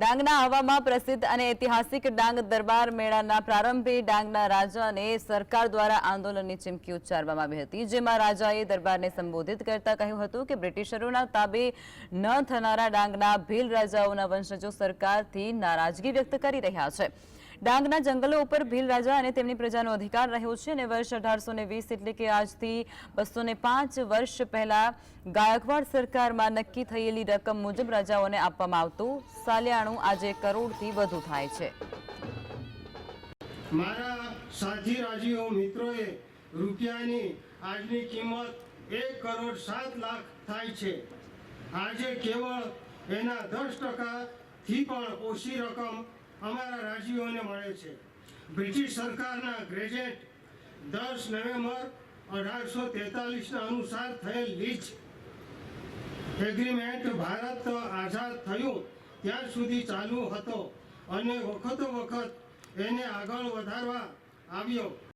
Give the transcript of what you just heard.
ડાંગના હવામાં પ્રસિદ્ધ અને ઐતિહાસિક ડાંગ દરબાર મેળાના પ્રારંભે ડાંગના રાજાને સરકાર દ્વારા આંદોલનની ચીમકી ઉચ્ચારવામાં આવી હતી, જેમાં રાજાએ દરબારને સંબોધિત કરતા કહ્યું હતું કે બ્રિટિશરોના તાબે ન થનારા ડાંગના ભીલ રાજાઓના વંશજો સરકારથી નારાજગી વ્યક્ત કરી રહ્યા છે. ડાંગના જંગલો ઉપર ભીલ રાજા અને તેમની પ્રજાનો અધિકાર રહ્યો છે અને વર્ષ અઢારસો વીસ એટલે કે આજથી બસો પાંચ વર્ષ પહેલા ગાયકવાડ સરકારમાં નક્કી થયેલી રકમ મુજબ રાજાઓને આપવામાં આવતું સાલિયાણું આજે કરોડથી વધુ થાય છે. મારા સાથી રાજીઓ, મિત્રોએ રૂપિયાની આજની કિંમત એક કરોડ સાત લાખ થાય છે. આજે કેવળ એના દસ ટકાથી પણ ઓછી રકમ અમારા રાજીઓને મળે છે. બ્રિટિશ સરકારના ગ્રેજેટ દસ નવેમ્બર અઢારસો તેતાલીસના અનુસાર થયેલ લીચ એગ્રીમેન્ટ ભારત આઝાદ થયું ત્યાં સુધી ચાલુ હતો અને વખતો વખત એને આગળ વધારવા આવ્યો.